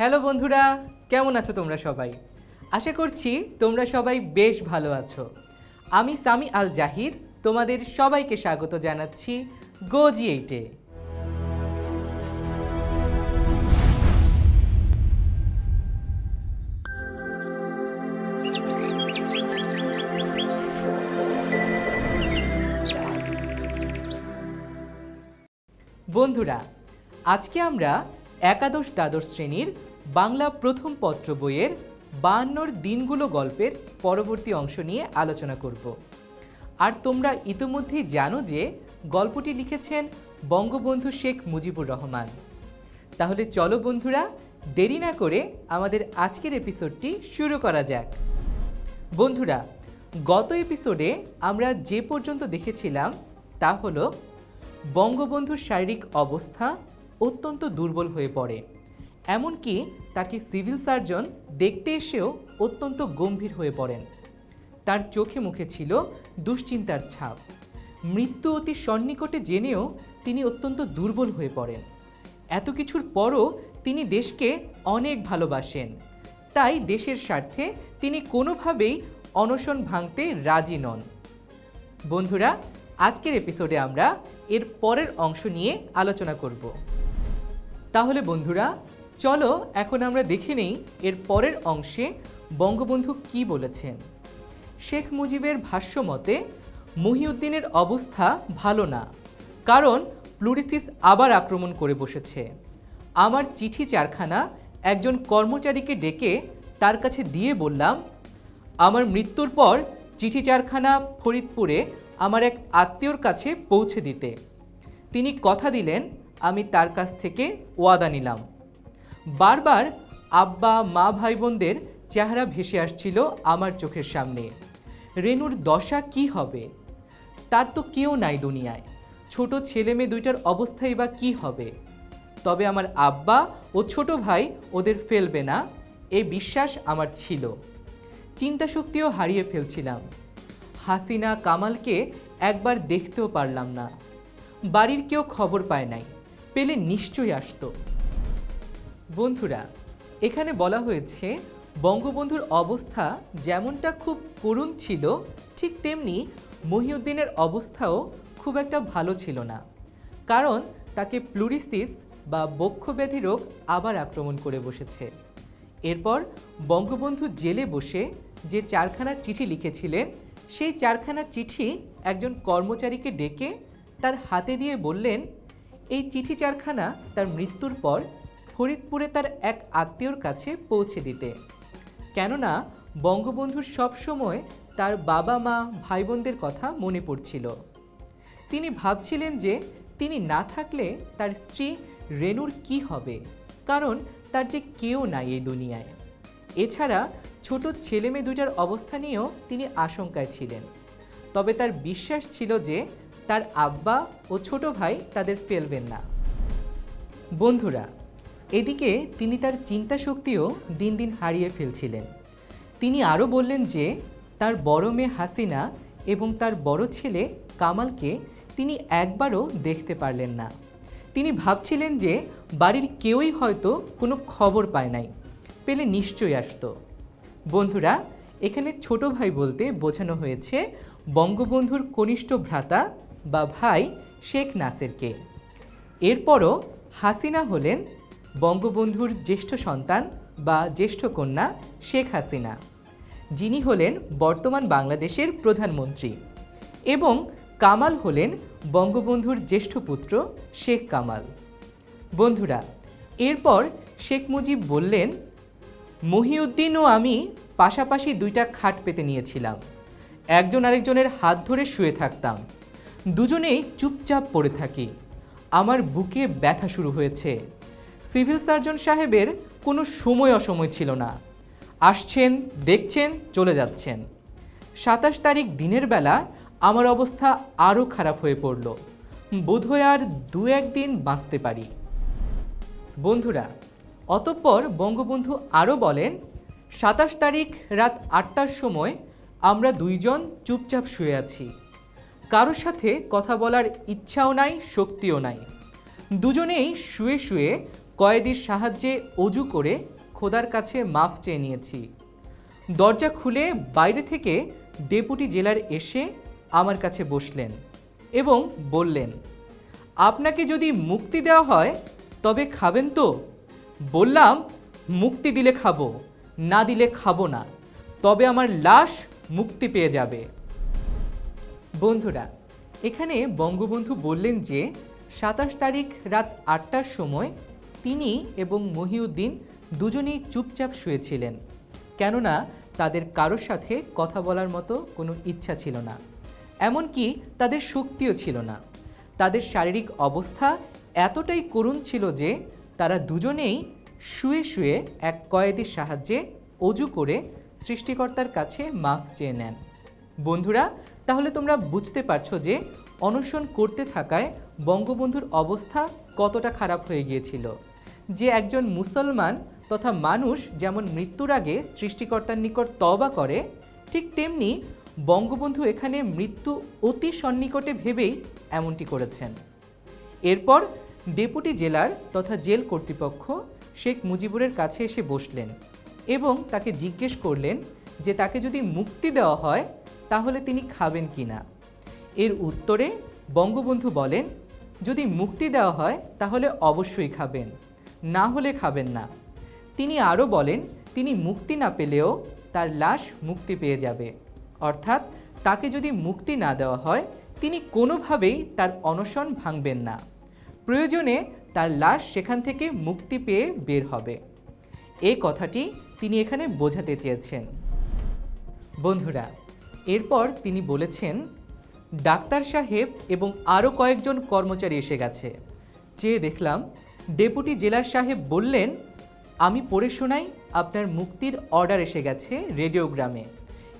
Hello বন্ধুরা, কেমন আছো তোমরা সবাই? আশা করছি তোমরা সবাই বেশ ভালো আছো। আমি সামি আল জাহিদ তোমাদের সবাইকে স্বাগত জানাচ্ছি গোজি এইটে বন্ধুরা, আজকে আমরা একাদশ দ্বাদশ শ্রেণির বাংলা প্রথম পত্র বইয়ের বায়ান্নর দিনগুলো গল্পের পরবর্তী অংশ নিয়ে আলোচনা করব। আর তোমরা ইতোমধ্যেই জানো যে গল্পটি লিখেছেন বঙ্গবন্ধু শেখ মুজিবুর রহমান। তাহলে চলো বন্ধুরা, দেরি না করে আমাদের আজকের এপিসোডটি শুরু করা যাক। বন্ধুরা, গত এপিসোডে আমরা যে পর্যন্ত দেখেছিলাম তা হলো বঙ্গবন্ধুর শারীরিক অবস্থা অত্যন্ত দুর্বল হয়ে পড়ে। এমনকি তাকে সিভিল সার্জন দেখতে এসেও অত্যন্ত গম্ভীর হয়ে পড়েন। তার চোখে মুখে ছিল দুশ্চিন্তার ছাপ। মৃত্যু অতি সন্নিকটে জেনেও তিনি অত্যন্ত দুর্বল হয়ে পড়েন। এত কিছুর পরও তিনি দেশকে অনেক ভালোবাসেন। তাই দেশের স্বার্থে তিনি কোনোভাবেই অনশন ভাঙতে রাজি নন। বন্ধুরা, আজকের এপিসোডে আমরা এর পরের অংশ নিয়ে আলোচনা করব। তাহলে বন্ধুরা চলো এখন আমরা দেখে নেই এর পরের অংশে বঙ্গবন্ধু কি বলেছেন। শেখ মুজিবের ভাষ্য মতে মহিউদ্দিনের অবস্থা ভালো না, কারণ প্লুরিসিস আবার আক্রমণ করে বসেছে। আমার চিঠি চারখানা একজন কর্মচারীকে ডেকে তার কাছে দিয়ে বললাম, আমার মৃত্যুর পর চিঠি চারখানা ফরিদপুরে আমার এক আত্মীয়র কাছে পৌঁছে দিতে। তিনি কথা দিলেন, আমি তার কাছ থেকে ওয়াদা নিলাম। বারবার আব্বা, মা ভাই বোনদের চেহারা ভেসে আসছিল আমার চোখের সামনে। রেনুর দশা কি হবে? তার তো কেউ নাই দুনিয়ায়। ছোট ছেলে মেয়ে দুইটার অবস্থাই বা কি হবে? তবে আমার আব্বা ও ছোট ভাই ওদের ফেলবে না এই বিশ্বাস আমার ছিল। চিন্তাশক্তিও হারিয়ে ফেলছিলাম। হাসিনা, কামালকে একবার দেখতেও পারলাম না। বাড়ির কেউ খবর পায় নাই, পেলে নিশ্চয়ই আসতো। বন্ধুরা, এখানে বলা হয়েছে, বঙ্গবন্ধুর অবস্থা যেমনটা খুব করুণ ছিল, ঠিক তেমনি মহিউদ্দিনের অবস্থাও খুব একটা ভালো ছিল না। কারণ তাকে প্লুরিসিস বা বক্ষব্যাধি রোগ আবার আক্রমণ করে বসেছে। এরপর বঙ্গবন্ধু জেলে বসে যে চারখানা চিঠি লিখেছিলেন, সেই চারখানা চিঠি একজন কর্মচারীকে ডেকে তার হাতে দিয়ে বললেন, এই চিঠি চারখানা তার মৃত্যুর পর ফরিদপুরে তার এক আত্মীয়র কাছে পৌঁছে দিতে। কেননা, বঙ্গবন্ধুর সবসময় তার বাবা, মা ভাই বোনদের কথা মনে পড়ছিল। তিনি ভাবছিলেন যে তিনি না থাকলে তার স্ত্রী রেনুর কি হবে? কারণ তার যে কেউ নাই এই দুনিয়ায়। এছাড়া ছোট ছেলে মেয়ে দুইটার অবস্থা নিয়েও তিনি আশঙ্কায় ছিলেন। তবে তার বিশ্বাস ছিল যে তার আব্বা ও ছোট ভাই তাদের ফেলবেন না। বন্ধুরা এদিকে তিনি তার চিন্তা শক্তিও দিন দিন হারিয়ে ফেলছিলেন। তিনি আরও বললেন যে, তার বড় মেয়ে হাসিনা এবং তার বড় ছেলে কামালকে তিনি একবারও দেখতে পারলেন না। তিনি ভাবছিলেন যে, বাড়ির কেউই হয়তো কোনো খবর পায় নাই, পেলে নিশ্চয়ই আসতো। বন্ধুরা, এখানে ছোট ভাই বলতে বোঝানো হয়েছে, বঙ্গবন্ধুর কনিষ্ঠ ভ্রাতা বা ভাই শেখ নাসেরকে। এরপরও হাসিনা হলেন বঙ্গবন্ধুর জ্যেষ্ঠ সন্তান বা জ্যেষ্ঠ কন্যা শেখ হাসিনা। যিনি হলেন বর্তমান বাংলাদেশের প্রধানমন্ত্রী এবং কামাল হলেন বঙ্গবন্ধুর জ্যেষ্ঠ পুত্র শেখ কামাল। বন্ধুরা, এরপর শেখ মুজিব বললেন, মহিউদ্দিন ও আমি পাশাপাশি দুইটা খাট পেতে নিয়েছিলাম। একজন আরেকজনের হাত ধরে শুয়ে থাকতাম। দুজনেই চুপচাপ পড়ে থাকি। আমার বুকে ব্যথা শুরু হয়েছে। সিভিল সার্জন সাহেবের কোনো সময় অসময় ছিল না। আসছেন, দেখছেন, চলে যাচ্ছেন। সাতাশ তারিখ দিনের বেলা আমার অবস্থা আরও খারাপ হয়ে পড়ল। বোধহয় আর দু একদিন বাঁচতে পারি। বন্ধুরা, অতঃপর বঙ্গবন্ধু আরও বলেন, সাতাশ তারিখ রাত আটটার সময় আমরা দুইজন চুপচাপ শুয়ে আছি। কারোর সাথে কথা বলার ইচ্ছাও নাই, শক্তিও নাই। দুজনেই শুয়ে শুয়ে কয়েদির সাহায্যে অজু করে খোদার কাছে মাফ চেয়ে নিয়েছি। দরজা খুলে বাইরে থেকে ডেপুটি জেলার এসে আমার কাছে বসলেন এবং বললেন, আপনাকে যদি মুক্তি দেওয়া হয়, তবে খাবেন তো? বললাম, মুক্তি দিলে খাব, না দিলে খাব না, তবে আমার লাশ মুক্তি পেয়ে যাবে। বন্ধুরা, এখানে বঙ্গবন্ধু বললেন যে, সাতাশ তারিখ রাত আটটার সময় তিনি এবং মহিউদ্দিন দুজনেই চুপচাপ শুয়েছিলেন, কেননা তাদের কারোর সাথে কথা বলার মতো কোনো ইচ্ছা ছিল না। এমনকি তাদের শক্তিও ছিল না। তাদের শারীরিক অবস্থা এতটাই করুণ ছিল যে তারা দুজনেই শুয়ে শুয়ে এক কয়েদির সাহায্যে অজু করে সৃষ্টিকর্তার কাছে মাফ চেয়ে নেন। বন্ধুরা, তাহলে তোমরা বুঝতে পারছ যে অনশন করতে থাকায় বঙ্গবন্ধুর অবস্থা কতটা খারাপ হয়ে গিয়েছিল। যে একজন মুসলমান তথা মানুষ যেমন মৃত্যুর আগে সৃষ্টিকর্তার নিকট তবা করে, ঠিক তেমনি বঙ্গবন্ধু এখানে মৃত্যু অতি সন্নিকটে ভেবেই এমনটি করেছেন। এরপর ডেপুটি জেলার তথা জেল কর্তৃপক্ষ শেখ মুজিবুরের কাছে এসে বসলেন এবং তাকে জিজ্ঞেস করলেন যে তাকে যদি মুক্তি দেওয়া হয়, তাহলে তিনি খাবেন কি না এর উত্তরে বঙ্গবন্ধু বলেন, যদি মুক্তি দেওয়া হয়, তাহলে অবশ্যই খাবেন। না হলে খাবেন না। তিনি আরও বলেন, তিনি মুক্তি না পেলেও তার লাশ মুক্তি পেয়ে যাবে। অর্থাৎ তাকে যদি মুক্তি না দেওয়া হয়, তিনি কোনোভাবেই তার অনশন ভাঙবেন না। প্রয়োজনে তার লাশ সেখান থেকে মুক্তি পেয়ে বের হবে। এই কথাটি তিনি এখানে বোঝাতে চেয়েছেন। বন্ধুরা, এরপর তিনি বলেছেন, ডাক্তার সাহেব এবং আরও কয়েকজন কর্মচারী এসে গেছে। চেয়ে দেখলাম ডেপুটি জেলার সাহেব বললেন, আমি পড়ে শোনাই, আপনার মুক্তির অর্ডার এসে গেছে রেডিওগ্রামে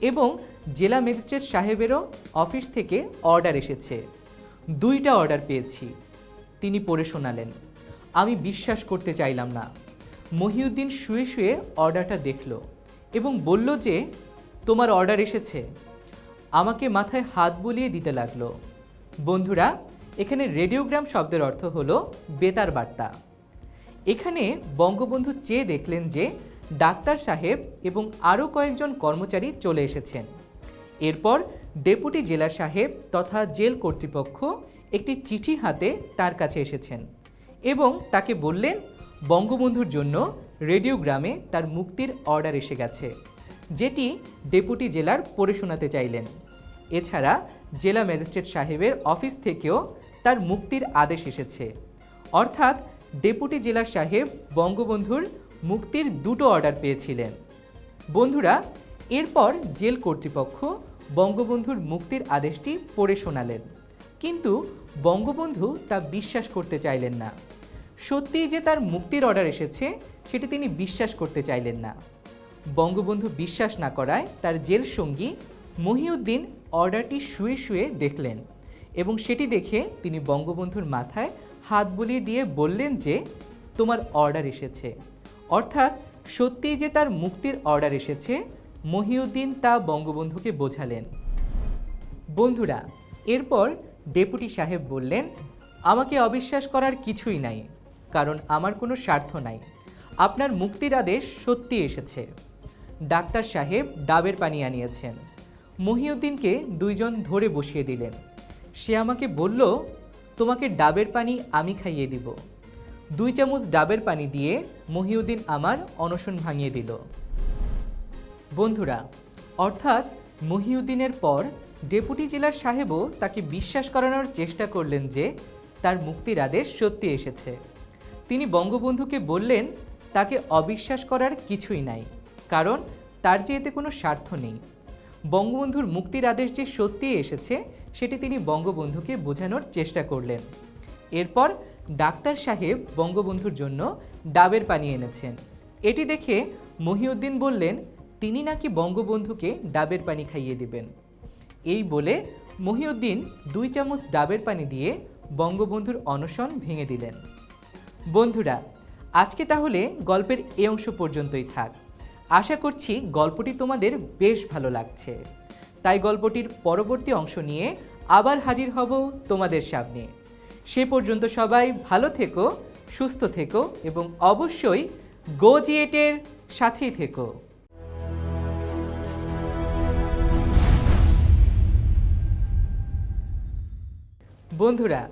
এবং জেলা ম্যাজিস্ট্রেট সাহেবেরও অফিস থেকে অর্ডার এসেছে। দুইটা অর্ডার পেয়েছি। তিনি পড়ে শোনালেন। আমি বিশ্বাস করতে চাইলাম না। মহিউদ্দিন শুয়ে শুয়ে অর্ডারটা দেখল এবং বলল যে, তোমার অর্ডার এসেছে। আমাকে মাথায় হাত বুলিয়ে দিতে লাগল। বন্ধুরা এখানে রেডিওগ্রাম শব্দের অর্থ হল বেতার বার্তা। এখানে বঙ্গবন্ধু চেয়ে দেখলেন যে ডাক্তার সাহেব এবং আরও কয়েকজন কর্মচারী চলে এসেছেন। এরপর ডেপুটি জেলা সাহেব তথা জেল কর্তৃপক্ষ একটি চিঠি হাতে তার কাছে এসেছেন এবং তাকে বললেন, বঙ্গবন্ধুর জন্য রেডিওগ্রামে তার মুক্তির অর্ডার এসে গেছে, যেটি ডেপুটি জেলার পড়ে শোনাতে চাইলেন। এছাড়া জেলা ম্যাজিস্ট্রেট সাহেবের অফিস থেকেও তার মুক্তির আদেশ এসেছে। অর্থাৎ ডেপুটি জেলা সাহেব বঙ্গবন্ধুর মুক্তির দুটো অর্ডার পেয়েছিলেন। বন্ধুরা, এরপর জেল কর্তৃপক্ষ বঙ্গবন্ধুর মুক্তির আদেশটি পড়ে শোনালেন। কিন্তু বঙ্গবন্ধু তা বিশ্বাস করতে চাইলেন না। সত্যিই যে তার মুক্তির অর্ডার এসেছে, সেটি তিনি বিশ্বাস করতে চাইলেন না। বঙ্গবন্ধু বিশ্বাস না করায় তার জেল সঙ্গী মহিউদ্দিন অর্ডারটি শুয়ে শুয়ে দেখলেন। এবং সেটি দেখে তিনি বঙ্গবন্ধুর মাথায় হাত বুলিয়ে দিয়ে বললেন যে, তোমার অর্ডার এসেছে। অর্থাৎ সত্যিই যে তার মুক্তির অর্ডার এসেছে, মহিউদ্দিন তা বঙ্গবন্ধুকে বোঝালেন। বন্ধুরা, এরপর ডেপুটি সাহেব বললেন, আমাকে অবিশ্বাস করার কিছুই নাই, কারণ আমার কোনো স্বার্থ নাই। আপনার মুক্তির আদেশ সত্যি এসেছে। ডাক্তার সাহেব ডাবের পানি আনিয়েছেন। মহিউদ্দিনকে দুইজন ধরে বসিয়ে দিলেন। সে আমাকে বলল, তোমাকে ডাবের পানি আমি খাইয়ে দিব। দুই চামচ ডাবের পানি দিয়ে মহিউদ্দিন আমার অনশন ভাঙিয়ে দিল। বন্ধুরা, অর্থাৎ মহিউদ্দিনের পর ডেপুটি জেলার সাহেবও তাকে বিশ্বাস করানোর চেষ্টা করলেন যে তার মুক্তির আদেশ সত্যি এসেছে। তিনি বঙ্গবন্ধুকে বললেন, তাকে অবিশ্বাস করার কিছুই নাই, কারণ তার যে এতে কোনো স্বার্থ নেই। বঙ্গবন্ধুর মুক্তির আদেশ যে সত্যিই এসেছে সেটি তিনি বঙ্গবন্ধুকে বোঝানোর চেষ্টা করলেন। এরপর ডাক্তার সাহেব বঙ্গবন্ধুর জন্য ডাবের পানি এনেছেন। এটি দেখে মহিউদ্দিন বললেন, তিনি নাকি বঙ্গবন্ধুকে ডাবের পানি খাইয়ে দিবেন। এই বলে মহিউদ্দিন দুই চামচ ডাবের পানি দিয়ে বঙ্গবন্ধুর অনশন ভেঙে দিলেন। বন্ধুরা, আজকে তাহলে গল্পের এ অংশ পর্যন্তই থাক। আশা করছি গল্পটি তোমাদের বেশ ভালো লাগছে। তাই গল্পটির পরবর্তী অংশ নিয়ে আবার হাজির হব তোমাদের সামনে। সে পর্যন্ত সবাই ভালো থেকো, সুস্থ থেকো এবং অবশ্যই গোজিয়েটের সাথেই থেকো। বন্ধুরা,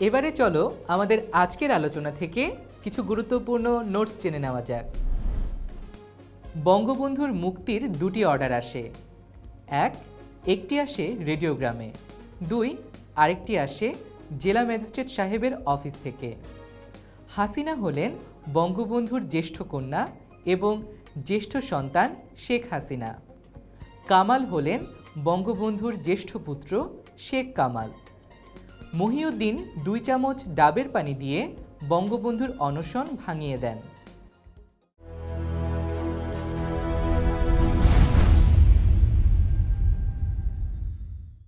এবারে চলো আমাদের আজকের আলোচনা থেকে কিছু গুরুত্বপূর্ণ নোটস জেনে নেওয়া যাক। বঙ্গবন্ধুর মুক্তির দুটি অর্ডার আসে। এক একটি আসে রেডিওগ্রামে, দুই আরেকটি আসে জেলা ম্যাজিস্ট্রেট সাহেবের অফিস থেকে। হাসিনা হলেন বঙ্গবন্ধুর জ্যেষ্ঠ কন্যা এবং জ্যেষ্ঠ সন্তান শেখ হাসিনা। কামাল হলেন বঙ্গবন্ধুর জ্যেষ্ঠ পুত্র শেখ কামাল। মহিউদ্দিন দুই চামচ ডাবের পানি দিয়ে বঙ্গবন্ধুর অনশন ভাঙিয়ে দেন।